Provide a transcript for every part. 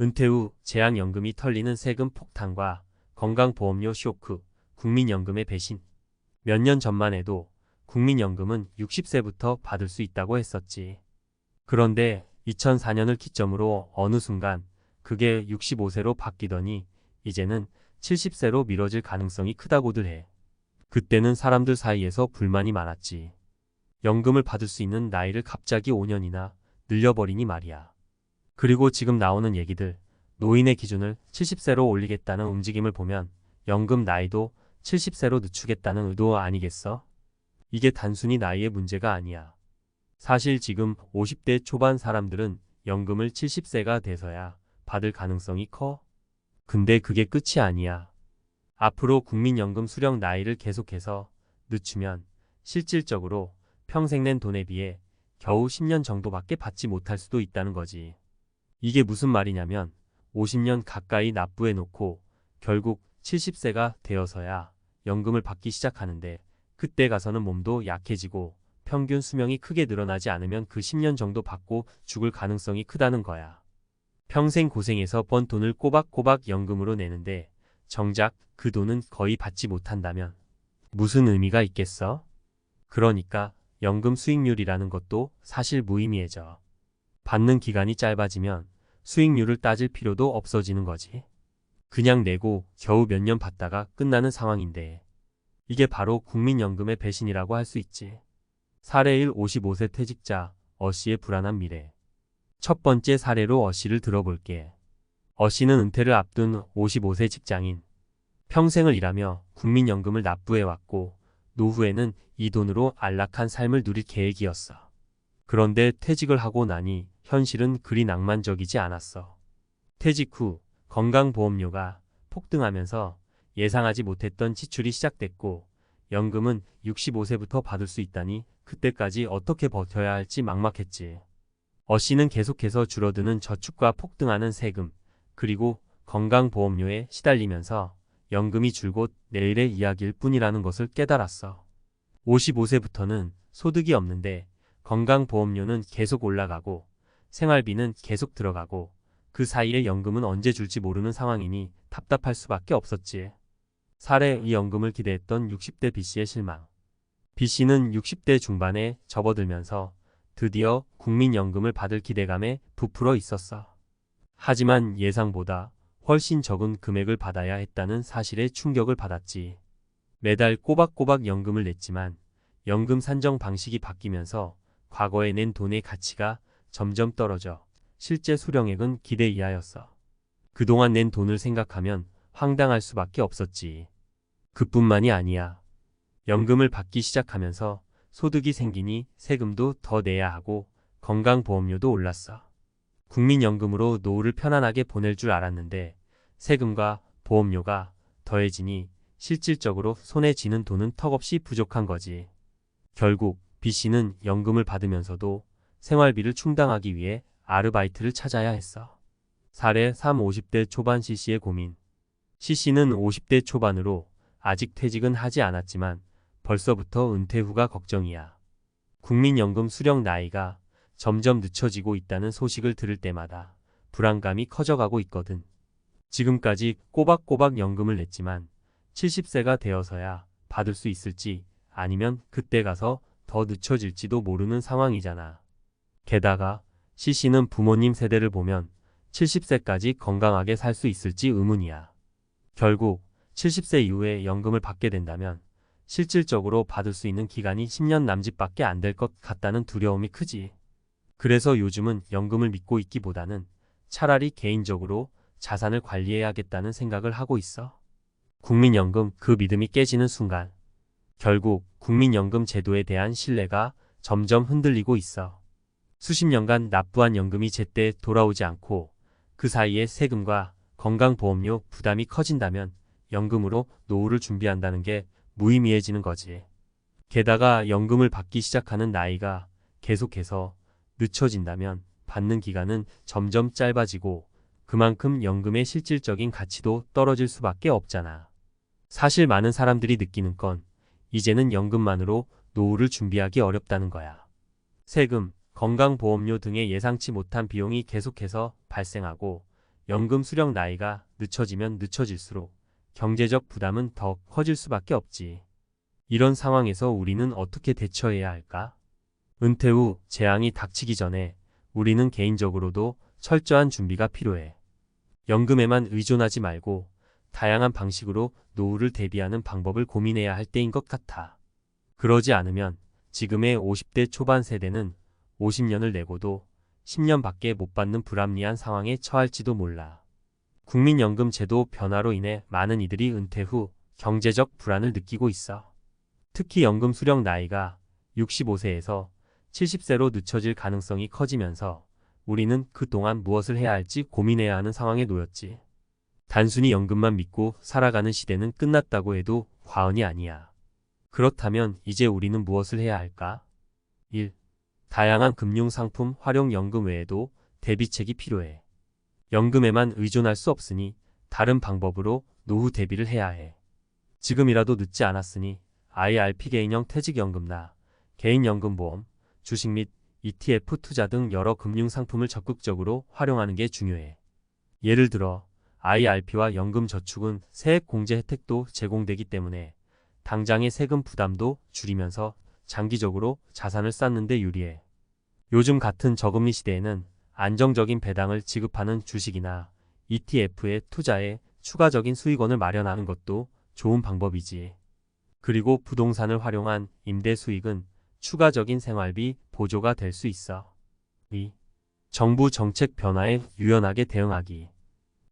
은퇴 후 재앙연금이 털리는 세금 폭탄과 건강보험료 쇼크, 국민연금의 배신. 몇 년 전만 해도 국민연금은 60세부터 받을 수 있다고 했었지. 그런데 2004년을 기점으로 어느 순간 그게 65세로 바뀌더니 이제는 70세로 미뤄질 가능성이 크다고들 해. 그때는 사람들 사이에서 불만이 많았지. 연금을 받을 수 있는 나이를 갑자기 5년이나 늘려버리니 말이야. 그리고 지금 나오는 얘기들, 노인의 기준을 70세로 올리겠다는 움직임을 보면 연금 나이도 70세로 늦추겠다는 의도 아니겠어? 이게 단순히 나이의 문제가 아니야. 사실 지금 50대 초반 사람들은 연금을 70세가 돼서야 받을 가능성이 커. 근데 그게 끝이 아니야. 앞으로 국민연금 수령 나이를 계속해서 늦추면 실질적으로 평생 낸 돈에 비해 겨우 10년 정도밖에 받지 못할 수도 있다는 거지. 이게 무슨 말이냐면 50년 가까이 납부해 놓고 결국 70세가 되어서야 연금을 받기 시작하는데 그때 가서는 몸도 약해지고 평균 수명이 크게 늘어나지 않으면 그 10년 정도 받고 죽을 가능성이 크다는 거야. 평생 고생해서 번 돈을 꼬박꼬박 연금으로 내는데 정작 그 돈은 거의 받지 못한다면 무슨 의미가 있겠어? 그러니까 연금 수익률이라는 것도 사실 무의미해져. 받는 기간이 짧아지면 수익률을 따질 필요도 없어지는 거지. 그냥 내고 겨우 몇 년 받다가 끝나는 상황인데 이게 바로 국민연금의 배신이라고 할 수 있지. 사례 1 55세 퇴직자 어씨의 불안한 미래 첫 번째 사례로 어씨를 들어볼게. 어씨는 은퇴를 앞둔 55세 직장인. 평생을 일하며 국민연금을 납부해왔고 노후에는 이 돈으로 안락한 삶을 누릴 계획이었어. 그런데 퇴직을 하고 나니 현실은 그리 낭만적이지 않았어. 퇴직 후 건강보험료가 폭등하면서 예상하지 못했던 지출이 시작됐고 연금은 65세부터 받을 수 있다니 그때까지 어떻게 버텨야 할지 막막했지. 어 씨는 계속해서 줄어드는 저축과 폭등하는 세금, 그리고 건강보험료에 시달리면서 연금이 줄곧 내일의 이야기일 뿐이라는 것을 깨달았어. 55세부터는 소득이 없는데 건강보험료는 계속 올라가고 생활비는 계속 들어가고 그 사이에 연금은 언제 줄지 모르는 상황이니 답답할 수밖에 없었지. 사례 이 연금을 기대했던 60대 B씨의 실망. B씨는 60대 중반에 접어들면서 드디어 국민연금을 받을 기대감에 부풀어 있었어. 하지만 예상보다 훨씬 적은 금액을 받아야 했다는 사실에 충격을 받았지. 매달 꼬박꼬박 연금을 냈지만 연금 산정 방식이 바뀌면서 과거에 낸 돈의 가치가 점점 떨어져 실제 수령액은 기대 이하였어. 그동안 낸 돈을 생각하면 황당할 수밖에 없었지. 그뿐만이 아니야. 연금을 받기 시작하면서 소득이 생기니 세금도 더 내야 하고 건강보험료도 올랐어. 국민연금으로 노후를 편안하게 보낼 줄 알았는데 세금과 보험료가 더해지니 실질적으로 손에 쥐는 돈은 턱없이 부족한 거지. 결국 B씨는 연금을 받으면서도 생활비를 충당하기 위해 아르바이트를 찾아야 했어. 사례 3 50대 초반 C씨의 고민. C씨는 50대 초반으로 아직 퇴직은 하지 않았지만 벌써부터 은퇴 후가 걱정이야. 국민연금 수령 나이가 점점 늦춰지고 있다는 소식을 들을 때마다 불안감이 커져가고 있거든. 지금까지 꼬박꼬박 연금을 냈지만 70세가 되어서야 받을 수 있을지 아니면 그때 가서 더 늦춰질지도 모르는 상황이잖아. 게다가 C씨는 부모님 세대를 보면 70세까지 건강하게 살 수 있을지 의문이야. 결국 70세 이후에 연금을 받게 된다면 실질적으로 받을 수 있는 기간이 10년 남짓밖에 안 될 것 같다는 두려움이 크지. 그래서 요즘은 연금을 믿고 있기보다는 차라리 개인적으로 자산을 관리해야겠다는 생각을 하고 있어. 국민연금 그 믿음이 깨지는 순간 결국 국민연금 제도에 대한 신뢰가 점점 흔들리고 있어. 수십 년간 납부한 연금이 제때 돌아오지 않고 그 사이에 세금과 건강보험료 부담이 커진다면 연금으로 노후를 준비한다는 게 무의미해지는 거지. 게다가 연금을 받기 시작하는 나이가 계속해서 늦춰진다면 받는 기간은 점점 짧아지고 그만큼 연금의 실질적인 가치도 떨어질 수밖에 없잖아. 사실 많은 사람들이 느끼는 건 이제는 연금만으로 노후를 준비하기 어렵다는 거야. 세금, 건강보험료 등의 예상치 못한 비용이 계속해서 발생하고 연금 수령 나이가 늦춰지면 늦춰질수록 경제적 부담은 더 커질 수밖에 없지. 이런 상황에서 우리는 어떻게 대처해야 할까? 은퇴 후 재앙이 닥치기 전에 우리는 개인적으로도 철저한 준비가 필요해. 연금에만 의존하지 말고 다양한 방식으로 노후를 대비하는 방법을 고민해야 할 때인 것 같아. 그러지 않으면 지금의 50대 초반 세대는 50년을 내고도 10년밖에 못 받는 불합리한 상황에 처할지도 몰라. 국민연금 제도 변화로 인해 많은 이들이 은퇴 후 경제적 불안을 느끼고 있어. 특히 연금 수령 나이가 65세에서 70세로 늦춰질 가능성이 커지면서 우리는 그동안 무엇을 해야 할지 고민해야 하는 상황에 놓였지. 단순히 연금만 믿고 살아가는 시대는 끝났다고 해도 과언이 아니야. 그렇다면 이제 우리는 무엇을 해야 할까? 1. 다양한 금융상품 활용 연금 외에도 대비책이 필요해. 연금에만 의존할 수 없으니 다른 방법으로 노후 대비를 해야 해. 지금이라도 늦지 않았으니 IRP 개인형 퇴직연금나 개인연금보험, 주식 및 ETF 투자 등 여러 금융상품을 적극적으로 활용하는 게 중요해. 예를 들어 IRP와 연금저축은 세액 공제 혜택도 제공되기 때문에 당장의 세금 부담도 줄이면서 장기적으로 자산을 쌓는 데 유리해. 요즘 같은 저금리 시대에는 안정적인 배당을 지급하는 주식이나 ETF에 투자해 추가적인 수익원을 마련하는 것도 좋은 방법이지. 그리고 부동산을 활용한 임대 수익은 추가적인 생활비 보조가 될 수 있어. 2. 정부 정책 변화에 유연하게 대응하기.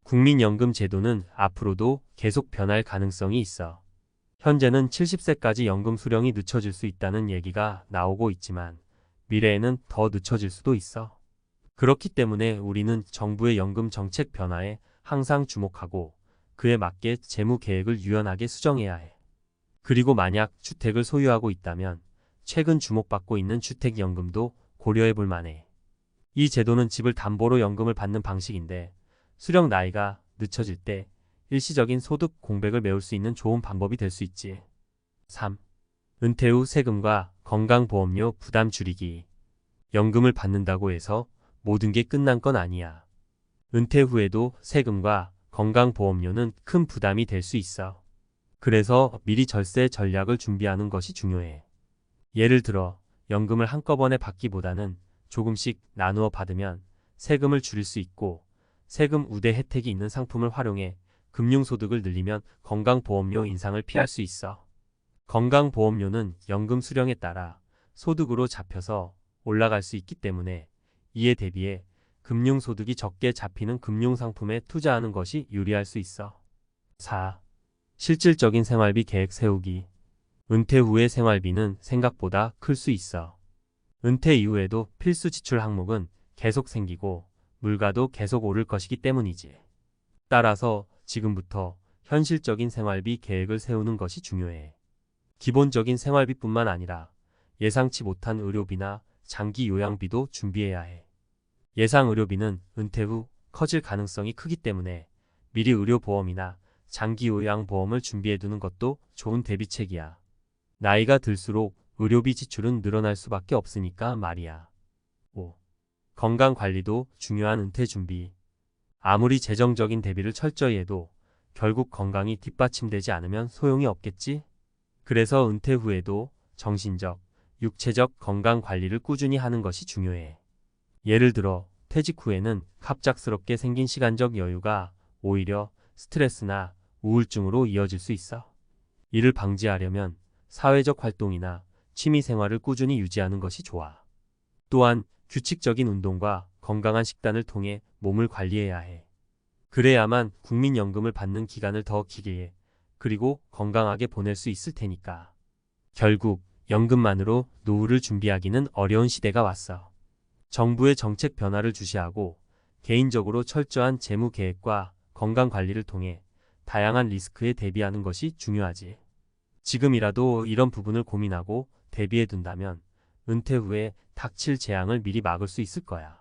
국민연금 제도는 앞으로도 계속 변할 가능성이 있어. 현재는 70세까지 연금 수령이 늦춰질 수 있다는 얘기가 나오고 있지만 미래에는 더 늦춰질 수도 있어. 그렇기 때문에 우리는 정부의 연금 정책 변화에 항상 주목하고 그에 맞게 재무 계획을 유연하게 수정해야 해. 그리고 만약 주택을 소유하고 있다면 최근 주목받고 있는 주택연금도 고려해 볼 만해. 이 제도는 집을 담보로 연금을 받는 방식인데 수령 나이가 늦춰질 때 일시적인 소득 공백을 메울 수 있는 좋은 방법이 될 수 있지. 3. 은퇴 후 세금과 건강보험료 부담 줄이기. 연금을 받는다고 해서 모든 게 끝난 건 아니야. 은퇴 후에도 세금과 건강보험료는 큰 부담이 될 수 있어. 그래서 미리 절세 전략을 준비하는 것이 중요해. 예를 들어 연금을 한꺼번에 받기보다는 조금씩 나누어 받으면 세금을 줄일 수 있고 세금 우대 혜택이 있는 상품을 활용해 금융소득을 늘리면 건강보험료 인상을 피할 수 있어. 건강보험료는 연금 수령에 따라 소득으로 잡혀서 올라갈 수 있기 때문에 이에 대비해 금융소득이 적게 잡히는 금융상품에 투자하는 것이 유리할 수 있어. 4. 실질적인 생활비 계획 세우기. 은퇴 후의 생활비는 생각보다 클 수 있어. 은퇴 이후에도 필수 지출 항목은 계속 생기고 물가도 계속 오를 것이기 때문이지. 따라서 지금부터 현실적인 생활비 계획을 세우는 것이 중요해. 기본적인 생활비뿐만 아니라 예상치 못한 의료비나 장기 요양비도 준비해야 해. 예상 의료비는 은퇴 후 커질 가능성이 크기 때문에 미리 의료보험이나 장기 요양보험을 준비해두는 것도 좋은 대비책이야. 나이가 들수록 의료비 지출은 늘어날 수밖에 없으니까 말이야. 5. 건강관리도 중요한 은퇴 준비. 아무리 재정적인 대비를 철저히 해도 결국 건강이 뒷받침되지 않으면 소용이 없겠지? 그래서 은퇴 후에도 정신적, 육체적 건강 관리를 꾸준히 하는 것이 중요해. 예를 들어 퇴직 후에는 갑작스럽게 생긴 시간적 여유가 오히려 스트레스나 우울증으로 이어질 수 있어. 이를 방지하려면 사회적 활동이나 취미 생활을 꾸준히 유지하는 것이 좋아. 또한 규칙적인 운동과 건강한 식단을 통해 몸을 관리해야 해. 그래야만 국민연금을 받는 기간을 더 길게 그리고 건강하게 보낼 수 있을 테니까. 결국 연금만으로 노후를 준비하기는 어려운 시대가 왔어. 정부의 정책 변화를 주시하고 개인적으로 철저한 재무 계획과 건강 관리를 통해 다양한 리스크에 대비하는 것이 중요하지. 지금이라도 이런 부분을 고민하고 대비해 둔다면 은퇴 후에 닥칠 재앙을 미리 막을 수 있을 거야.